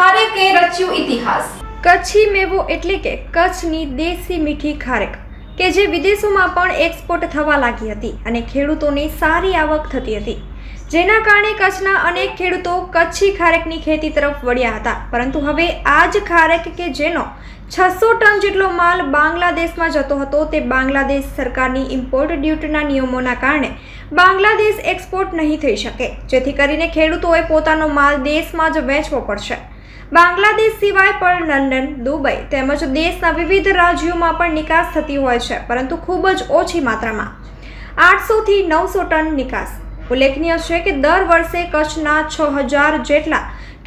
ખારેકે રચ્યું ઇતિહાસ કચ્છી મેવો એટલે કે કચ્છની દેશી મીઠી ખારેક, કે જે વિદેશોમાં પણ એક્સપોર્ટ થવા લાગી હતી અને ખેડૂતોને સારી આવક થતી હતી. જેના કારણે કચ્છના અનેક ખેડૂતો કચ્છી ખારેકની ખેતી તરફ વળ્યા હતા. પરંતુ હવે આ જ ખારેક કે જેનો છસો ટન જેટલો માલ બાંગ્લાદેશમાં જતો હતો, તે બાંગ્લાદેશ સરકારની ઇમ્પોર્ટ ડ્યુટીના નિયમોના કારણે બાંગ્લાદેશ એક્સપોર્ટ નહીં થઈ શકે. જેથી કરીને ખેડૂતોએ પોતાનો માલ દેશમાં જ વેચવો પડશે. બાંગ્લાદેશ સિવાય પણ લંડન, દુબઈ તેમજ દેશના વિવિધ રાજ્યોમાં પણ નિકાસ થતી હોય છે, પરંતુ ખૂબ જ ઓછી માત્રામાં. આઠસોથી નવસો ટન નિકાસ. ઉલ્લેખનીય છે કે દર વર્ષે કચ્છના છ હજાર જેટલા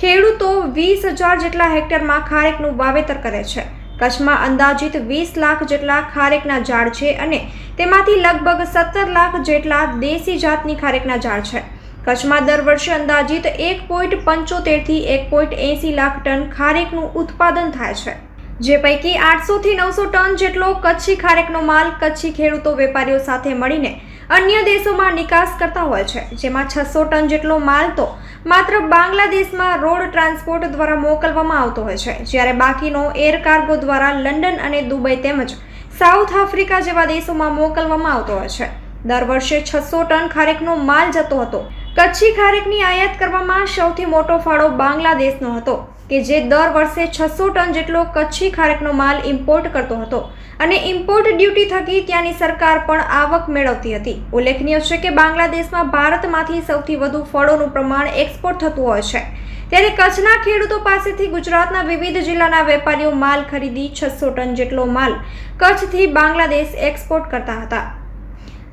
ખેડૂતો વીસ હજાર જેટલા હેક્ટરમાં ખારેકનું વાવેતર કરે છે. કચ્છમાં અંદાજિત વીસ લાખ જેટલા ખારેકના ઝાડ છે અને તેમાંથી લગભગ સત્તર લાખ જેટલા દેશી જાતની ખારેકના ઝાડ છે. કચ્છમાં દર વર્ષે અંદાજિત એક પોઈન્ટ પંચોતેરથી એક પોઈન્ટ એંસી લાખ ટન ખારેકનું ઉત્પાદન થાય છે. જે પૈકી આઠસોથી નવસો ટન જેટલો કચ્છી ખારેકનો માલ કચ્છી ખેડૂતો વેપારીઓ સાથે મળીને અન્ય દેશોમાં નિકાસ કરતા હોય છે. જેમાં છસો ટન જેટલો માલ તો માત્ર બાંગ્લાદેશમાં રોડ ટ્રાન્સપોર્ટ દ્વારા મોકલવામાં આવતો હોય છે. જ્યારે બાકીનો એર કાર્ગો દ્વારા લંડન અને દુબઈ તેમજ સાઉથ આફ્રિકા જેવા દેશોમાં મોકલવામાં આવતો હોય છે. દર વર્ષે છસો ટન ખારેકનો માલ જતો હતો. કચ્છી ખારેકની આયાત કરવામાં સૌથી મોટો ફાળો બાંગ્લાદેશનો હતો, કે જે દર વર્ષે છસો ટન જેટલો કચ્છી ખારેકનો માલ ઇમ્પોર્ટ કરતો હતો. અને ઇમ્પોર્ટ ડ્યુટી થકી ત્યાંની સરકાર પણ આવક મેળવતી હતી. ઉલ્લેખનીય છે કે બાંગ્લાદેશમાં ભારતમાંથી સૌથી વધુ ફળોનું પ્રમાણ એક્સપોર્ટ થતું હોય છે. ત્યારે કચ્છના ખેડૂતો પાસેથી ગુજરાતના વિવિધ જિલ્લાના વેપારીઓ માલ ખરીદી છસો ટન જેટલો માલ કચ્છથી બાંગ્લાદેશ એક્સપોર્ટ કરતા હતા.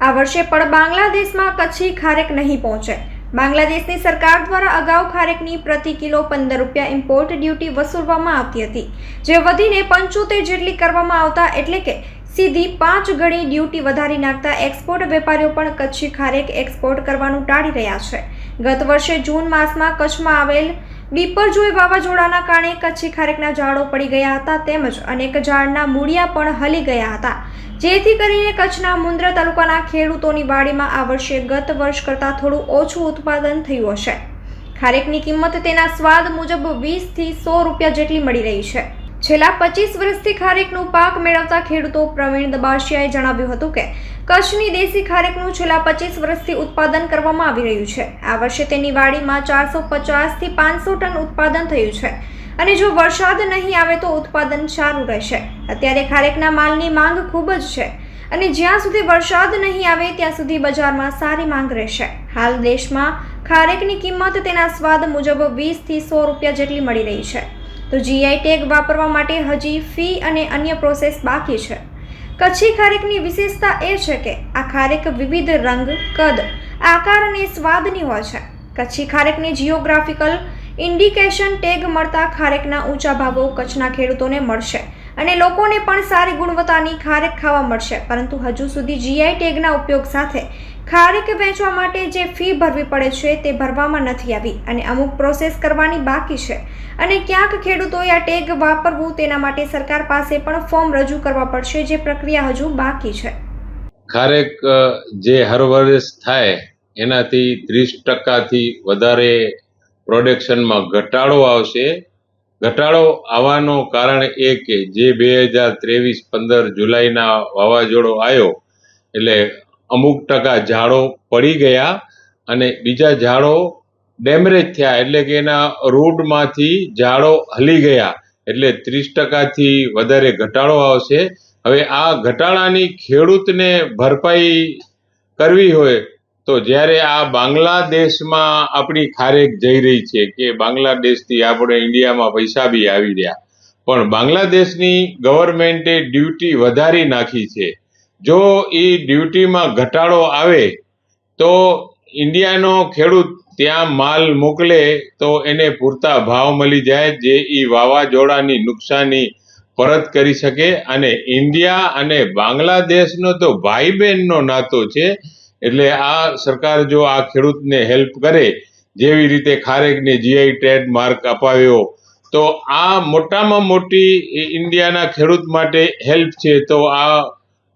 આ વર્ષે પણ બાંગ્લાદેશમાં કચ્છી ખારેક નહીં પહોંચે. બાંગ્લાદેશની સરકાર દ્વારા અગાઉ ખારેકની પ્રતિ કિલો પંદર રૂપિયા ઇમ્પોર્ટ ડ્યુટી વસૂલવામાં આવતી હતી, જે વધીને પંચોતેર જેટલી કરવામાં આવતા એટલે કે સીધી પાંચ ગણી ડ્યુટી વધારી નાખતા એક્સપોર્ટ વેપારીઓ પણ કચ્છી ખારેક એક્સપોર્ટ કરવાનું ટાળી રહ્યા છે. ગત વર્ષે જૂન માસમાં કચ્છમાં આવેલ બીપરજોય વાવાઝોડાના કારણે કચ્છી ખારેકના ઝાડો પડી ગયા હતા તેમજ અનેક ઝાડના મૂળિયા પણ હલી ગયા હતા. જેથી કરીને કચ્છના મુન્દ્રા તાલુકાના ખેડૂતોની વાડીમાં આ વર્ષે ગત વર્ષ કરતાં થોડું ઓછું ઉત્પાદન થયું હશે. ખારેકની કિંમત તેના સ્વાદ મુજબ વીસથી સો રૂપિયા જેટલી મળી રહી છે. છેલ્લા પચીસ વર્ષથી ખારેકનું પાક મેળવતા ખેડૂતો પ્રવીણ દબાશિયાએ જણાવ્યું હતું કે કચ્છની દેશી ખારેકનું છેલ્લા પચીસ વર્ષથી ઉત્પાદન કરવામાં આવી રહ્યું છે. આ વર્ષે તેની વાડીમાં ચારસો પચાસથી પાંચસો ટન ઉત્પાદન થયું છે. અને જો વરસાદ નહીં આવે તો ઉત્પાદન સારું રહેશે. અત્યારે ખારેકના માલની માંગ ખૂબ જ છે. અને જ્યાં સુધી વરસાદ નહીં આવે, ત્યાં સુધી બજારમાં સારી માંગ રહેશે. હાલ દેશમાં ખારેકની કિંમત તેના સ્વાદ મુજબ વીસથી સો રૂપિયા જેટલી મળી રહી છે. તો જીઆઈ ટેગ વાપરવા માટે હજી ફી અને અન્ય પ્રોસેસ બાકી છે. કચ્છી ખારેકની વિશેષતા એ છે કે આ ખારેક વિવિધ રંગ, કદ, આકાર અને સ્વાદની હોય છે. કચ્છી ખારેકની જિયોગ્રાફિકલ ઇન્ડિકેશન ટેગ મળતા ખારેકના ઊંચા ભાવો કચ્છના ખેડૂતોને મળશે અને લોકોને પણ સારી ગુણવત્તાની ખારેક ખાવા મળશે. પરંતુ હજુ સુધી જીઆઈ ટેગના ઉપયોગ સાથે ખારેક વેચવા માટે જે ફી ભરવી પડે છે તે ભરવામાં નથી આવી અને અમુક પ્રોસેસ કરવાની બાકી છે. અને ક્યાંક ખેડૂતોએ આ ટેગ વાપરવું તેના માટે સરકાર પાસે પણ ફોર્મ રજૂ કરવા પડશે જે પ્રક્રિયા હજુ બાકી છે. ખારેક જે હર વર્ષ થાય એનાથી ત્રીસ ટકાથી વધારે પ્રોડક્શનમાં ઘટાડો આવશે. ઘટાડો આવવાનો કારણ એ કે જે બે હજાર ત્રેવીસ પંદર જુલાઈના વાવાઝોડો આવ્યો, એટલે અમુક ટકા ઝાડો પડી ગયા અને બીજા ઝાડો ડેમેજ થયા. એટલે કે એના રૂટમાંથી ઝાડો હલી ગયા. એટલે ત્રીસ ટકાથી વધારે ઘટાડો આવશે. હવે આ ઘટાડાની ખેડૂતને ભરપાઈ કરવી હોય તો જ્યારે આ બાંગ્લાદેશમાં આપણી ખારેક જઈ રહી છે કે બાંગ્લાદેશથી આપણે ઇન્ડિયામાં પૈસા બી આવી રહ્યા. પણ બાંગ્લાદેશની ગવર્મેન્ટે ડ્યુટી વધારી નાખી છે. જો એ ડ્યુટીમાં ઘટાડો આવે, તો ઇન્ડિયાનો ખેડૂત ત્યાં માલ મોકલે, તો એને પૂરતા ભાવ મળી જાય જે એ વાવાઝોડાની નુકસાની પરત કરી શકે. અને ઇન્ડિયા અને બાંગ્લાદેશનો તો ભાઈ બહેનનો નાતો છે, એટલે આ સરકાર જો આ ખેડૂતને હેલ્પ કરે, જેવી રીતે ખારેકને જીઆઈ ટ્રેડ માર્ક અપાવ્યો, તો આ મોટામાં મોટી ઇન્ડિયાના ખેડૂત માટે હેલ્પ છે. તો આ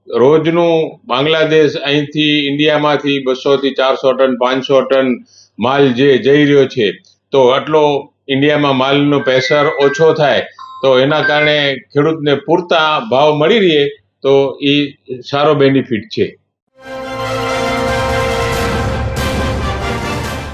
રોજનું બાંગ્લાદેશ અહીંથી ઇન્ડિયામાંથી બસોથી ચારસો ટન, પાંચસો ટન માલ જે જઈ રહ્યો છે, તો આટલો ઇન્ડિયામાં માલનો પ્રેશર ઓછો થાય, તો એના કારણે ખેડૂતને પૂરતા ભાવ મળી રહે, તો એ સારો બેનિફિટ છે.